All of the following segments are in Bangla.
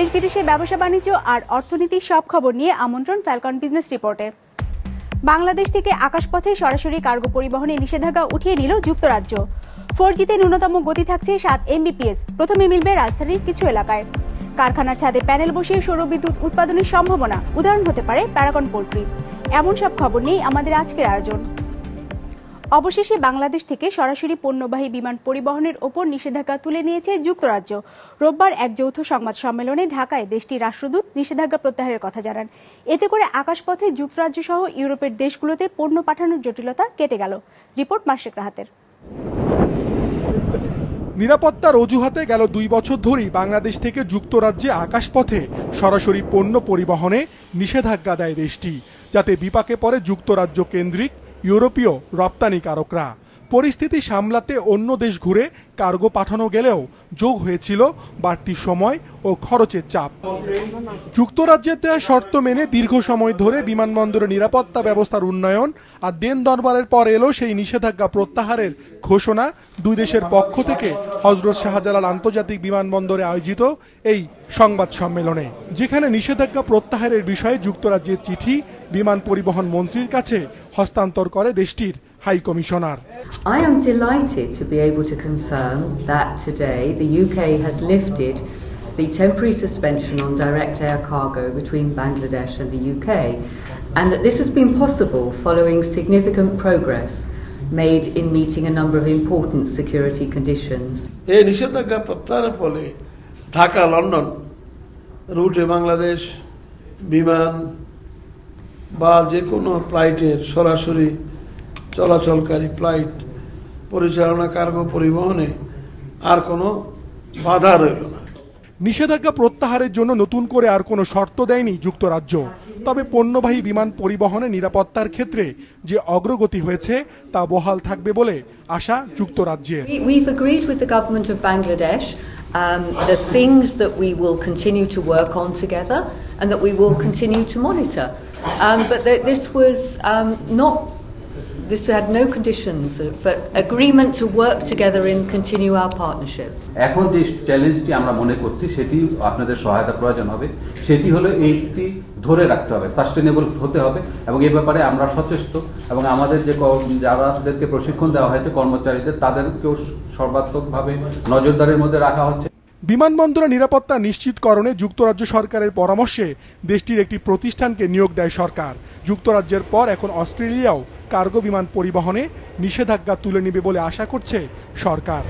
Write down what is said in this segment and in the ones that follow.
দেশ বিদেশে ব্যবসা, বাণিজ্য আর অর্থনীতির সব খবর নিয়ে আমন্ত্রণ ফ্যালকন বিজনেস রিপোর্টে বাংলাদেশ থেকে আকাশপথে সরাসরি কার্গো পরিবহনে নিষেধাজ্ঞা উঠিয়ে নিল যুক্তরাজ্য। ফোর জিতে ন্যূনতম গতি থাকছে সাত এমবিপিএস প্রথমে মিলবে রাজধানীর কিছু এলাকায়। কারখানার ছাদে প্যানেল বসিয়ে সৌরবিদ্যুৎ উৎপাদনের সম্ভাবনা, উদাহরণ হতে পারে প্যারাগন পোল্ট্রি। এমন সব খবর নিয়েই আমাদের আজকের আয়োজন। অবশেষে বাংলাদেশ থেকে সরাসরি পণ্যবাহী বিমান পরিবহনের ওপর নিষেধাজ্ঞা তুলে নিয়েছে যুক্তরাজ্য। রোববার এক যৌথ সংবাদ সম্মেলনে ঢাকায় দেশটির রাষ্ট্রদূত নিষেধাজ্ঞা প্রত্যাহারের কথা জানান। এতে করে আকাশপথে যুক্তরাজ্য সহ ইউরোপের দেশগুলোতে পণ্য পাঠানোর জটিলতা কেটে গেল। রিপোর্ট মার্শেক রাহাতের। নিরাপত্তার অজুহাতে গেল দুই বছর ধরেই বাংলাদেশ থেকে যুক্তরাজ্যে আকাশপথে সরাসরি পণ্য পরিবহনে নিষেধাজ্ঞা দেয় দেশটি, যাতে বিপাকে পড়ে যুক্তরাজ্য কেন্দ্রিক ইউরোপীয় রপ্তানিকারকরা পরিস্থিতি সামলাতে অন্য দেশ ঘুরে কার্গো পাঠানো গেলেও যোগ হয়েছিল বাড়তি সময় ও খরচের চাপ। যুক্তরাজ্যের দেওয়া শর্ত মেনে দীর্ঘ সময় ধরে বিমানবন্দরের নিরাপত্তা ব্যবস্থার উন্নয়ন আর দেন দরবারের পর এলো সেই নিষেধাজ্ঞা প্রত্যাহারের ঘোষণা দুই দেশের পক্ষ থেকে হজরত শাহজালাল আন্তর্জাতিক বিমানবন্দরে আয়োজিত এই সংবাদ সম্মেলনে। যেখানে নিষেধাজ্ঞা প্রত্যাহারের বিষয়ে যুক্তরাজ্যের চিঠি বিমান পরিবহন মন্ত্রীর কাছে হস্তান্তর করে দেশটির high commissioner I am delighted to be able to confirm that today the UK has lifted the temporary suspension on direct air cargo between Bangladesh and the UK, and that this has been possible following significant progress made in meeting a number of important security conditions. এই নিষেধাজ্ঞা প্রত্যাহারের ফলে ঢাকা লন্ডন রুটে বাংলাদেশ বিমান বা যে কোনো ফ্লাইটের সরাসরি চলাচলকারী ফ্লাইট পরিচালনা কার্গো পরিবহনে আর কোনো বাধা রইল না। নিষেধাজ্ঞা প্রত্যাহারের জন্য নতুন করে আর কোনো শর্ত দেয়নি যুক্তরাজ্য। তবে পণ্যবাহী বিমান পরিবহনে নিরাপত্তার ক্ষেত্রে যে অগ্রগতি হয়েছে তা বহাল থাকবে বলে আশা যুক্তরাজ্যের। Um, the things that we will continue to work on together and that we will continue to monitor. Um, but th- this was um, not, this had no conditions, uh, but agreement to work together and continue our partnership. এখন যে চ্যালেঞ্জটি আমরা মনে করছি সেটি আপনাদের সহায়তা প্রয়োজন হবে সেটি হলো এইটি ধরে রাখতে হবে সাস্টেনেবল হতে হবে এবং এই ব্যাপারে আমরা সচেষ্ট এবং আমাদের যে যারাদেরকে প্রশিক্ষণ দেওয়া হয়েছে কর্মচারীদের তাদেরকেও সর্বাত্মকভাবে নজরদারির মধ্যে রাখা হচ্ছে বিমানবন্দরে নিরাপত্তা নিশ্চিতকরণে যুক্তরাজ্য সরকারের পরামর্শে দেশটির একটি প্রতিষ্ঠানকে নিয়োগ দেয় সরকার। যুক্তরাজ্যের পর এখন অস্ট্রেলিয়াও কার্গো বিমান পরিবহনে নিষেধাজ্ঞা তুলে নেবে বলে আশা করছে সরকার।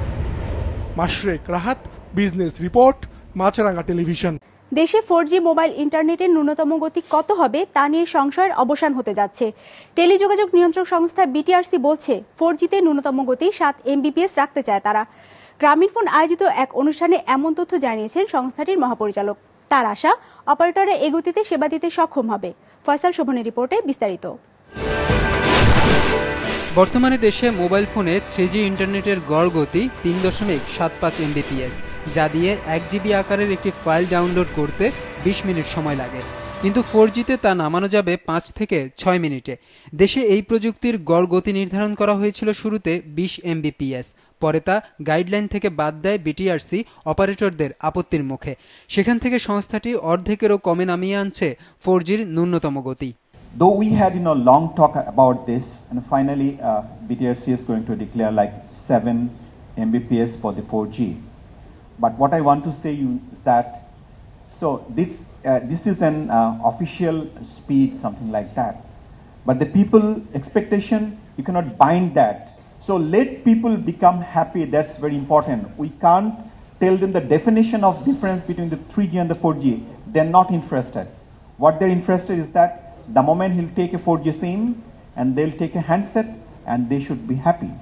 Mashrek Rahat, business report, Maasranga television. দেশে ফোর মোবাইল ইন্টারনেটের ন্যূনতম গতি কত হবে তা নিয়ে সংশয়ের অবসান হতে যাচ্ছে। টেলিযোগাযোগ নিয়ন্ত্রক সংস্থা বিটিআরসি বলছে ফোর জিতে ন্যূনতম গতি সাত এমবিপিএস রাখতে চায় তারা। গ্রামীণ ফোন আয়োজিত এক অনুষ্ঠানে এমন তথ্য জানিয়েছেন সংস্থাটির মহাপরিচালক। তার আশা অপারেটরে এ গতিতে সেবা দিতে সক্ষম হবে। ফয়সাল শোভনের রিপোর্টে বিস্তারিত। বর্তমানে দেশে মোবাইল ফোনে থ্রি ইন্টারনেটের গড় গতি তিন দশমিক সাত পাঁচ এমবিপিএস যা দিয়ে এক জিবি আকারের একটি ফাইল ডাউনলোড করতে বিশ মিনিট সময় লাগে। কিন্তু ফোর জিতে তা নামানো যাবে পাঁচ থেকে ছয় মিনিটে। দেশে এই প্রযুক্তির গড় গতি নির্ধারণ করা হয়েছিল শুরুতে বিশ এমবিপিএস পরে তা গাইডলাইন থেকে বাদ দেয় বিটিআরসি অপারেটরদের আপত্তির মুখে সেখান থেকে সংস্থাটি অর্ধেকেরও কমে নামিয়ে আনছে ফোর জির ন্যূনতম গতি Though we had you know long talk about this, and finally uh, BTRC is going to declare like seven Mbps for the 4G. But what I want to say is that so this uh, this is an uh, official speed, something like that. But the people expectation you cannot bind that. So let people become happy. That's very important. We can't tell them the definition of difference between the 3G and the 4G. They're not interested. What they're interested is that the moment he'll take a 4G SIM and they'll take a handset and they should be happy.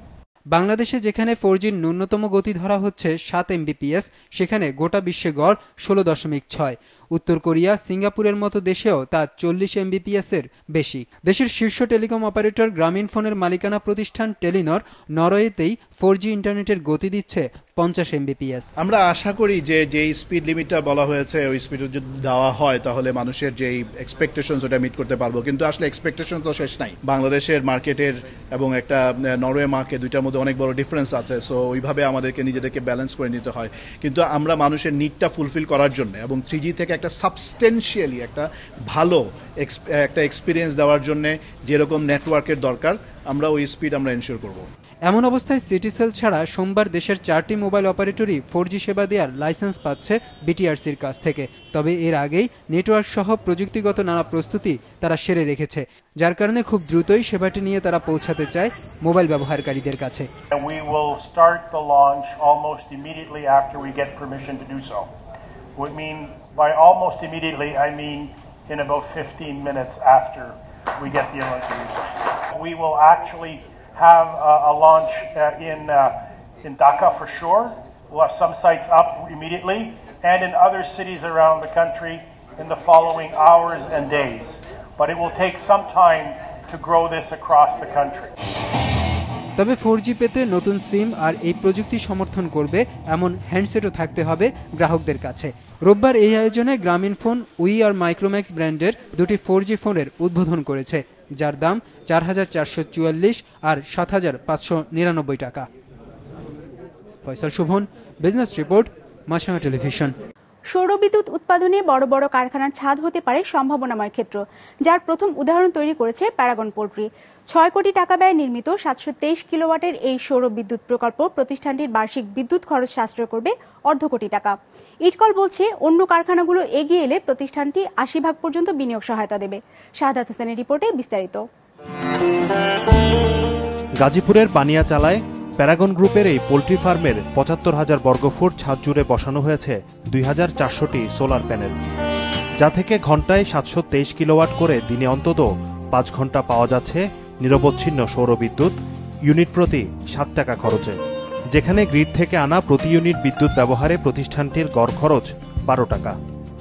বাংলাদেশে যেখানে ফোর জির ন্যূনতম গতি ধরা হচ্ছে সাত এমবিপিএস সেখানে গোটা বিশ্বে গড় ষোলো দশমিক ছয় উত্তর কোরিয়া, সিঙ্গাপুরের মতো দেশেও তা চল্লিশ এমবিপিএস এর বেশি। দেশের শীর্ষ টেলিকম অপারেটর গ্রামীণ ফোনের মালিকানা প্রতিষ্ঠান টেলিনর নরওয়েতেই ফোর ইন্টারনেটের গতি দিচ্ছে পঞ্চাশ এমবিপিএস। আমরা আশা করি যে যেই স্পিড লিমিটটা বলা হয়েছে, ওই স্পিড যদি দেওয়া হয়, তাহলে মানুষের যেই এক্সপেকটেশন ওটা মিট করতে পারব। কিন্তু আসলে এক্সপেকটেশন তো শেষ নাই। বাংলাদেশের মার্কেটের এবং একটা নরওয়ে মার্কেট দুইটার মধ্যে অনেক বড় ডিফারেন্স আছে। সো ওইভাবে আমাদেরকে নিজেদেরকে ব্যালেন্স করে নিতে হয়। কিন্তু আমরা মানুষের নিডটা ফুলফিল করার জন্য এবং থ্রি থেকে একটা সাবস্টেন্সিয়ালি একটা ভালো একটা এক্সপিরিয়েন্স দেওয়ার জন্য যেরকম নেটওয়ার্কের দরকার আমরা ওই স্পিড আমরা এনশিওর করব এমন অবস্থায় সিটিসেল ছাড়া সোমবার দেশের চারটি মোবাইল অপারেটরই ফোর সেবা দেওয়ার লাইসেন্স পাচ্ছে বিটিআরসির কাছ থেকে তবে এর আগেই নেটওয়ার্ক সহ প্রযুক্তিগত নানা প্রস্তুতি তারা সেরে রেখেছে যার কারণে খুব দ্রুতই সেবাটি নিয়ে তারা পৌঁছাতে চায় মোবাইল ব্যবহারকারীদের কাছে. We mean by almost immediately, I mean in about 15 minutes after we get the alert to do so. We will actually have a, a launch uh, in, uh, in Dhaka for sure. We'll have some sites up immediately and in other cities around the country in the following hours and days. But it will take some time to grow this across the country. তবে ফোর পেতে নতুন সিম আর এই প্রযুক্তি সমর্থন করবে এমন হ্যান্ডসেটও থাকতে হবে গ্রাহকদের কাছে রোববার এই আয়োজনে গ্রামীণ ফোন উই আর মাইক্রোম্যাক্স ব্র্যান্ডের দুটি ফোর ফোনের উদ্বোধন করেছে, যার দাম চার হাজার চারশো চুয়াল্লিশ আর সাত হাজার পাঁচশো নিরানব্বই টাকা। Faisal Shuvon business report Maasranga television সৌরবিদ্যুৎ উৎপাদনে বড় বড় কারখানার ছাদ হতে পারে সম্ভাবনাময় ক্ষেত্র, যার প্রথম উদাহরণ তৈরি করেছে প্যারাগন পোল্ট্রি। ছয় কোটি টাকা ব্যয় নির্মিত সাতশো তেইশ কিলোওয়াটের এই সৌর বিদ্যুৎ প্রকল্প প্রতিষ্ঠানটির বার্ষিক বিদ্যুৎ খরচ সাশ্রয় করবে অর্ধ কোটি টাকা। ইটকল বলছে, অন্য কারখানাগুলো এগিয়ে এলে প্রতিষ্ঠানটি আশি ভাগ পর্যন্ত বিনিয়োগ সহায়তা দেবে। শাহাদাত হোসেনের রিপোর্টে বিস্তারিত। গাজীপুরের পানিয়া চালায় প্যারাগন গ্রুপের এই পোলট্রি ফার্মের পঁচাত্তর হাজার বর্গফুট ছাদ জুড়ে বসানো হয়েছে দুই হাজার চারশোটি সোলার প্যানেল, যা থেকে ঘন্টায় সাতশো তেইশ কিলোওয়াট করে দিনে অন্তত পাঁচ ঘণ্টা পাওয়া যাচ্ছে নিরবচ্ছিন্ন সৌরবিদ্যুৎ ইউনিট প্রতি সাত টাকা খরচে, যেখানে গ্রিড থেকে আনা প্রতি ইউনিট বিদ্যুৎ ব্যবহারে প্রতিষ্ঠানটির গড় খরচ বারো টাকা।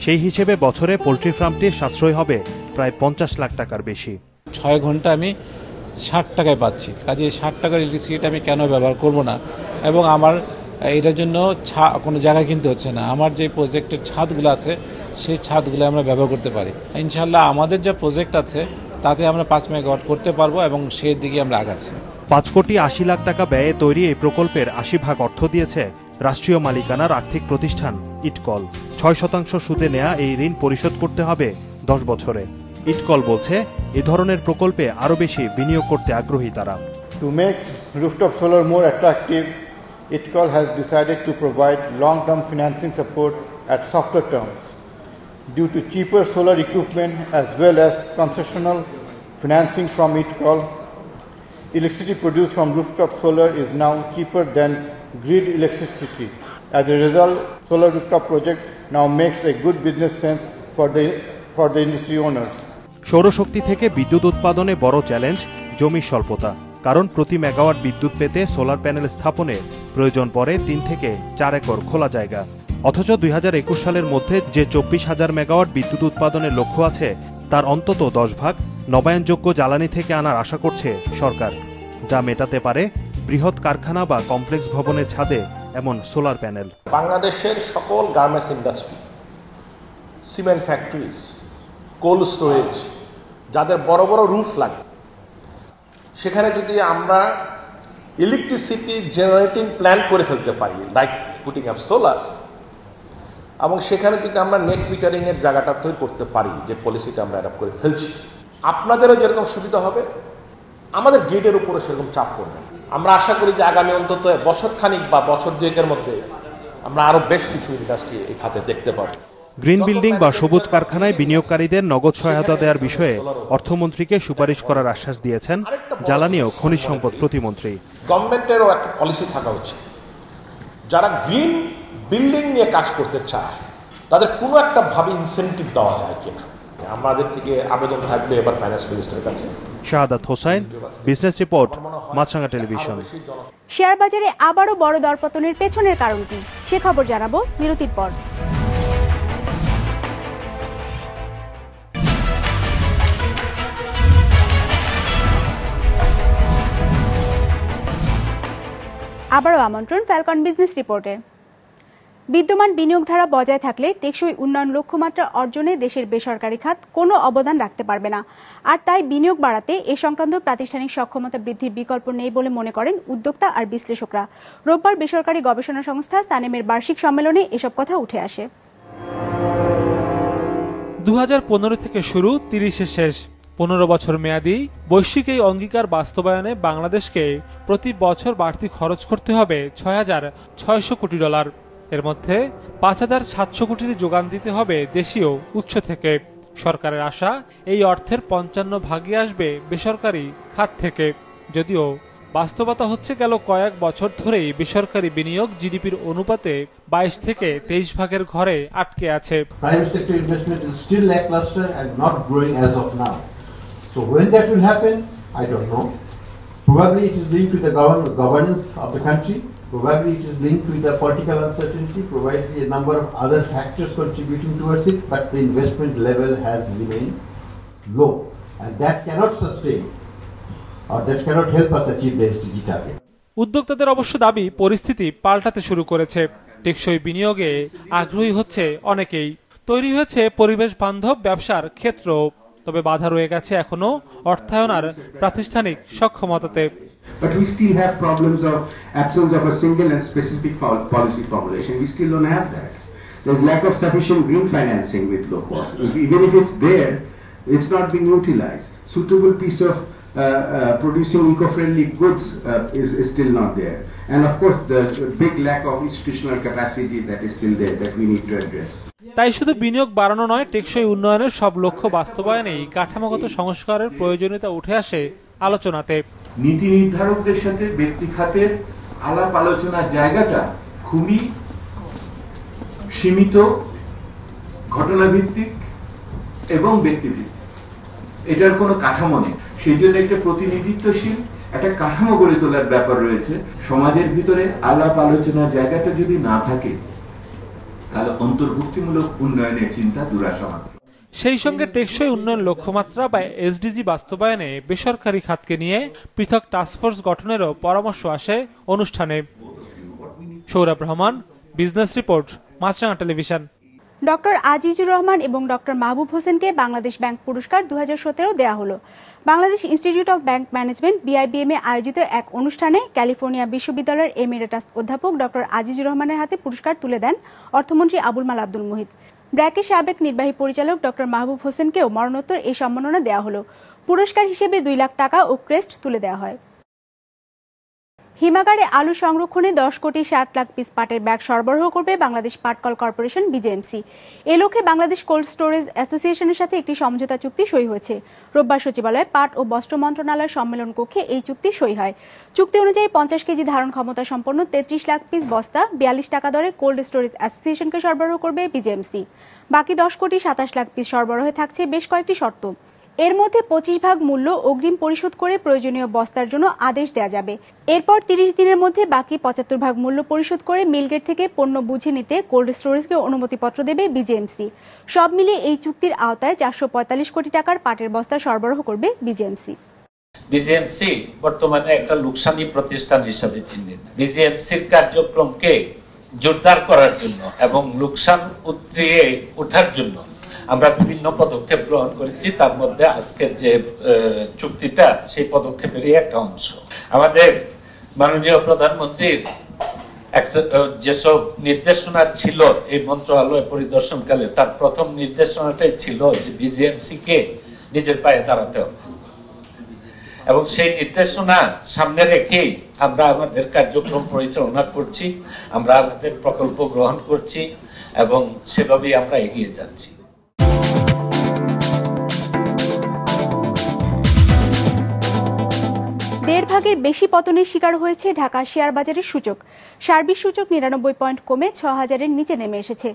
সেই হিসেবে বছরে পোলট্রি ফার্মটির সাশ্রয় হবে প্রায় পঞ্চাশ লাখ টাকার বেশি। ছয় ঘণ্টা আমি ষাট টাকায় পাচ্ছি। কাজে ষাট টাকার ইলেকট্রিসিটি আমি কেন ব্যবহার করব না? এবং আমার, এটার জন্য ছা, কোনো জায়গায় কিনতে হচ্ছে না। আমার যে প্রজেক্টের ছাদগুলো আছে, সেই ছাদগুলো আমরা ব্যবহার করতে পারি। ইনশাল্লাহ আমাদের যা প্রজেক্ট আছে, তাতে আমরা পাঁচ মেগাওয়াট করতে পারব এবং সেই দিকে আমরা আগাচ্ছি। পাঁচ কোটি আশি লাখ টাকা ব্যয়ে তৈরি এই প্রকল্পের আশি ভাগ অর্থ দিয়েছে রাষ্ট্রীয় মালিকানার আর্থিক প্রতিষ্ঠান ইটকল। ছয় শতাংশ সুদে নেয়া এই ঋণ পরিশোধ করতে হবে দশ বছরে। ইটকল বলছে এ ধরনের প্রকল্পে আরও বেশি বিনিয়োগ করতে আগ্রহী তারা to make rooftop solar more attractive IDCOL has decided to provide long term financing support at software terms due to cheaper solar equipment as well as concessional financing from ITCOL. Electricity produced from rooftop solar is now cheaper than grid electricity. As a result, solar rooftop project now makes a good business sense for the, for the industry owners. সৌরশক্তি থেকে বিদ্যুৎ উৎপাদনে বড় চ্যালেঞ্জ জমির স্বল্পতা। কারণ প্রতি মেগাওয়াট বিদ্যুৎ পেতে সোলার প্যানেল স্থাপনে প্রয়োজন পড়ে তিন থেকে চার একর খোলা জায়গা। অথচ দুই হাজার একুশ সালের মধ্যে যে চব্বিশ হাজার মেগাওয়াট বিদ্যুৎ উৎপাদনের লক্ষ্য আছে, তার অন্তত দশ ভাগ নবায়নযোগ্য জ্বালানি থেকে আনার আশা করছে সরকার, যা মেটাতে পারে বৃহৎ কারখানা বা কমপ্লেক্স ভবনের ছাদে এমন সোলার প্যানেল। বাংলাদেশের সকল garments industry, cement factories, cold storage যাদের বড় বড় রুফ লাগে। সেখানে যদি আমরা ইলেকট্রিসিটি জেনারেটিং প্ল্যান করে ফেলতে পারি লাইক পুটিং আপ সোলার এবং সেখানে যদি আমরা নেট মিটারিংয়ের জায়গাটা তৈরি করতে পারি, যে পলিসিটা আমরা অ্যাডাপ্ট করে ফেলছি, আপনাদেরও যেরকম সুবিধা হবে, আমাদের গেটের উপরে সেরকম চাপ পড়বে আমরা আশা করি যে আগামী অন্তত বছর খানিক বা বছর দুয়েকের মধ্যে আমরা আরও বেশ কিছু ইন্ডাস্ট্রি এই খাতে দেখতে পাবো। গ্রিন বিল্ডিং বা সবুজ কারখানায় বিনিয়োগকারীদের নগদ সহায়তা দেওয়ার বিষয়ে অর্থমন্ত্রীকে সুপারিশ করার আশ্বাস দিয়েছেন জ্বালানি ও খনিজ সম্পদ প্রতিমন্ত্রী। গভর্নমেন্টেরও একটা পলিসি থাকা উচিত। যারা গ্রিন বিল্ডিং নিয়ে কাজ করতে চায় তাদের কোনো একটা ভাবে ইনসেন্টিভ দেওয়া যায় কিনা? আমাদের থেকে আবেদন থাকবে এবার ফাইন্যান্স মিনিস্টারের কাছে। Shahadat Hossain business report Maasranga television. Share বাজারে আবারও বড় দরপতনের পেছনের কারণ কি? সে খবর জানাব বিরতির পর। আবারও আমন্ত্রণ ফ্যালকন বিজনেস রিপোর্টে বিদ্যমান বিনিয়োগ ধারা বজায় থাকলে টেকসই উন্নয়ন লক্ষ্যমাত্রা অর্জনে দেশের বেসরকারি খাত কোনো অবদান রাখতে পারবে না। আর তাই বিনিয়োগ বাড়াতে এ সংক্রান্ত প্রাতিষ্ঠানিক সক্ষমতা বৃদ্ধির বিকল্প নেই বলে মনে করেন উদ্যোক্তা আর বিশ্লেষকরা। রোববার বেসরকারি গবেষণা সংস্থা স্তানেমের বার্ষিক সম্মেলনে এসব কথা উঠে আসে। দু হাজার পনেরো থেকে শুরু তিরিশে শেষ। পনেরো বছর মেয়াদি বৈশ্বিক এই অঙ্গীকার বাস্তবায়নে বাংলাদেশকে প্রতি বছর বাড়তি খরচ করতে হবে ছয় হাজার ছয়শো কোটি ডলার। এর মধ্যে পাঁচ হাজার সাতশো কোটির যোগান দিতে হবে দেশীয় উৎস থেকে। সরকারের আশা, এই অর্থের পঞ্চান্ন ভাগই আসবে বেসরকারি খাত থেকে। যদিও বাস্তবতা হচ্ছে গেল কয়েক বছর ধরেই বেসরকারি বিনিয়োগ জিডিপির অনুপাতে বাইশ থেকে তেইশ ভাগের ঘরে আটকে আছে। So when that will happen, I don't know. Probably it is linked with the govern- governance of the country. Probably it is linked with the political uncertainty, probably a number of other factors contributing towards it, but the investment level has remained low. And that cannot sustain or that cannot help us achieve the SDG target. উদ্যোক্তাদের অবশ্য দাবি পরিস্থিতি পাল্টাতে শুরু করেছে টেকসই বিনিয়োগে আগ্রহী হচ্ছে অনেকেই তৈরি হয়েছে পরিবেশ বান্ধব ব্যবসার ক্ষেত্র তবে বাধা রয়ে গেছে এখনও অর্থায়ন আর প্রাতিষ্ঠানিক সক্ষমতাতে But we still have problems of absence of a single and specific policy formulation. We still don't have that. There's lack of sufficient green financing with low cost. Even if it's there, it's not being utilized. Suitable piece of uh, uh, producing eco-friendly goods uh, is, is still not there. And of course, the big lack of institutional capacity that is still there that we need to address. তাই শুধু বিনিয়োগ বাড়ানো নয়, টেকসই উন্নয়নের সব লক্ষ্য বাস্তবায়নেই কাঠামোগত সংস্কারের প্রয়োজনীয়তা উঠে আসে আলোচনাতে। নীতি নির্ধারকদের সাথে ব্যক্তি খাতের আলাপ আলোচনার জায়গাটা খুবই সীমিত, ঘটনাভিত্তিক এবং ব্যক্তিভিত্তিক। এটার কোনো কাঠামো নেই। সেই জন্য একটা প্রতিনিধিত্বশীল একটা কাঠামো গড়ে তোলার ব্যাপার রয়েছে। সমাজের ভিতরে আলাপ আলোচনার জায়গাটা যদি না থাকে তাহলে অন্তর্ভুক্তিমূলক উন্নয়নের চিন্তা দুরাশা মাত্র। সেই সঙ্গে টেকসই উন্নয়ন লক্ষ্যমাত্রা বা এসডিজি বাস্তবায়নে বেসরকারি খাতকে নিয়ে পৃথক টাস্কফোর্স গঠনেরও পরামর্শ আসে অনুষ্ঠানে। Saurav Rahman business report Maasranga television doctor Azizur Rahman এবং ডক্টর মাহবুব হোসেনকে বাংলাদেশ ব্যাংক পুরস্কার দু হাজার সতেরো দেওয়া হলো। Bangladesh institute of bank management BIBM আয়োজিত এক অনুষ্ঠানে ক্যালিফোর্নিয়া বিশ্ববিদ্যালয়ের এমিরেটাস অধ্যাপক ডক্টর আজিজুর রহমানের হাতে পুরস্কার তুলে দেন অর্থমন্ত্রী আবুল মাল আব্দুল মুহিত। ব্র্যাকের সাবেক নির্বাহী পরিচালক ডক্টর মাহবুব হোসেনকেও মরণোত্তর এই সম্মাননা দেওয়া হলো। পুরস্কার হিসেবে দুই লাখ টাকা ও ক্রেস্ট তুলে দেওয়া হয়। হিমাগারে আলু সংরক্ষণে দশ কোটি ষাট লাখ পিস পাটের ব্যাগ সরবরাহ করবে বাংলাদেশ পাটকল কর্পোরেশন, বিজেএমসি। এ লক্ষ্যে বাংলাদেশ কোল্ড স্টোরেজ অ্যাসোসিয়েশনের সাথে একটি সমঝোতা চুক্তি সই হয়েছে। রোববার সচিবালয়ে পাট ও বস্ত্র মন্ত্রণালয় সম্মেলন কক্ষে এই চুক্তি সই হয়। চুক্তি অনুযায়ী পঞ্চাশ কেজি ধারণ ক্ষমতা সম্পন্ন তেত্রিশ লাখ পিস বস্তা, বিয়াল্লিশ টাকা দরে কোল্ড স্টোরেজ অ্যাসোসিয়েশনকে সরবরাহ করবে বিজেএমসি। বাকি দশ কোটি সাতাশ লাখ পিস সরবরাহে থাকছে বেশ কয়েকটি শর্ত। এর মধ্যে পঁচিশ ভাগ মূল্য অগ্রিম পরিশোধ করে প্রয়োজনীয় বস্তার জন্য আদেশ দেওয়া যাবে। এরপর তিরিশ দিনের মধ্যে বাকি পঁচাত্তর ভাগ মূল্য পরিশোধ করে মিলগেট থেকে পণ্য বুঝে নিতে কোল্ড স্টোরেজকে অনুমতিপত্র দেবে বিজেএমসি। সব মিলিয়ে এই চুক্তির আওতায় চারশো পঁয়তাল্লিশ কোটি টাকার পাটের বস্তা সরবরাহ করবে বিজেএমসি। বিজিএমসি বর্তমানে একটা লোকসানি প্রতিষ্ঠান হিসাবে চিহ্নিত। বিজিএমসির কার্যক্রমকে জোরদার করার জন্য এবং লোকসান উতরিয়ে ওঠার জন্য আমরা বিভিন্ন পদক্ষেপ গ্রহণ করেছি, তার মধ্যে আজকের যে চুক্তিটা, সেই পদক্ষেপেরই একটা অংশ। আমাদের মাননীয় প্রধানমন্ত্রীর যেসব নির্দেশনা ছিল এই মন্ত্রণালয় পরিদর্শনকালে, তার প্রথম নির্দেশনাটাই ছিল যে বিজিএমসি কে নিজের পায়ে দাঁড়াতে হবে। এবং সেই নির্দেশনা সামনে রেখেই আমরা আমাদের কার্যক্রম পরিচালনা করছি, আমরা আমাদের প্রকল্প গ্রহণ করছি, এবং সেভাবেই আমরা এগিয়ে যাচ্ছি। দেড় ভাগের বেশি পতনের শিকার হয়েছে ঢাকা শেয়ার বাজারের সূচক। সার্বিক সূচক নিরানব্বই পয়েন্ট কমে ছ হাজারের নিচে নেমে এসেছে।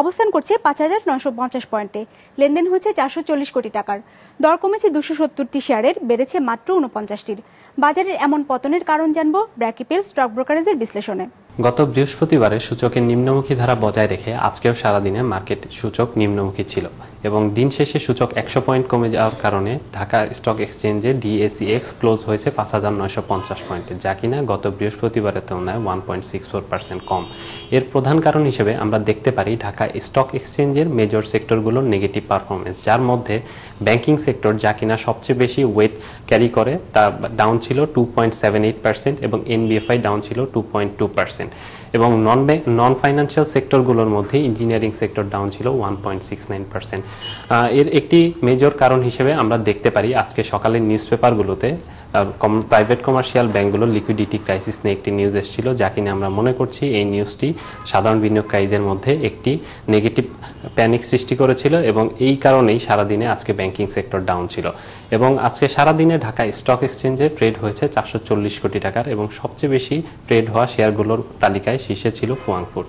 অবস্থান করছে পাঁচ হাজার নশো পঞ্চাশ পয়েন্টে। লেনদেন হয়েছে চারশো চল্লিশ কোটি টাকার। দর কমেছে দুশো সত্তরটি শেয়ারের, বেড়েছে মাত্র উনপঞ্চাশটির বাজারের এমন পতনের কারণ জানব ব্র্যাকিপেল স্টক ব্রোকারেজের বিশ্লেষণে। গত বৃহস্পতিবারে সূচকের নিম্নমুখী ধারা বজায় রেখে আজকেও সারাদিনে মার্কেট সূচক নিম্নমুখী ছিল এবং দিন শেষে সূচক একশো পয়েন্ট কমে যাওয়ার কারণে ঢাকা স্টক এক্সচেঞ্জে ডিএসিএক্স ক্লোজ হয়েছে পাঁচ হাজার নয়শো পঞ্চাশ পয়েন্টে, যা কিনা গত বৃহস্পতিবারের তুলনায় one point six four percent কম। এর প্রধান কারণ হিসেবে আমরা দেখতে পারি ঢাকা স্টক এক্সচেঞ্জের মেজর সেক্টরগুলোর নেগেটিভ পারফরমেন্স, যার মধ্যে ব্যাংকিং সেক্টর যা কিনা সবচেয়ে বেশি ওয়েট ক্যারি করে, তা ডাউন ছিল two point seven eight percent এবং এনবিএফআই ডাউন ছিল টু পয়েন্ট টু পার্সেন্ট এবং নন ব্যাংক নন ফাইন্যান্সিয়াল সেক্টরগুলোর মধ্যে ইঞ্জিনিয়ারিং সেক্টর ডাউন ছিল one point six nine percent এর একটি মেজর কারণ হিসেবে আমরা দেখতে পারি আজকে সকালের নিউজ পেপারগুলোতে প্রাইভেট কমার্শিয়াল ব্যাঙ্কগুলোর লিকুইডিটি ক্রাইসিস নিয়ে একটি নিউজ এসেছিল, যা কিনা আমরা মনে করছি এই নিউজটি সাধারণ বিনিয়োগকারীদের মধ্যে একটি নেগেটিভ প্যানিক সৃষ্টি করেছিল এবং এই কারণেই সারাদিনে আজকে ব্যাংকিং সেক্টর ডাউন ছিল। এবং আজকে সারাদিনে ঢাকা স্টক এক্সচেঞ্জে ট্রেড হয়েছে চারশো চল্লিশ কোটি টাকার এবং সবচেয়ে বেশি ট্রেড হওয়া শেয়ারগুলোর তালিকায় শীর্ষে ছিল ফুয়াং ফুড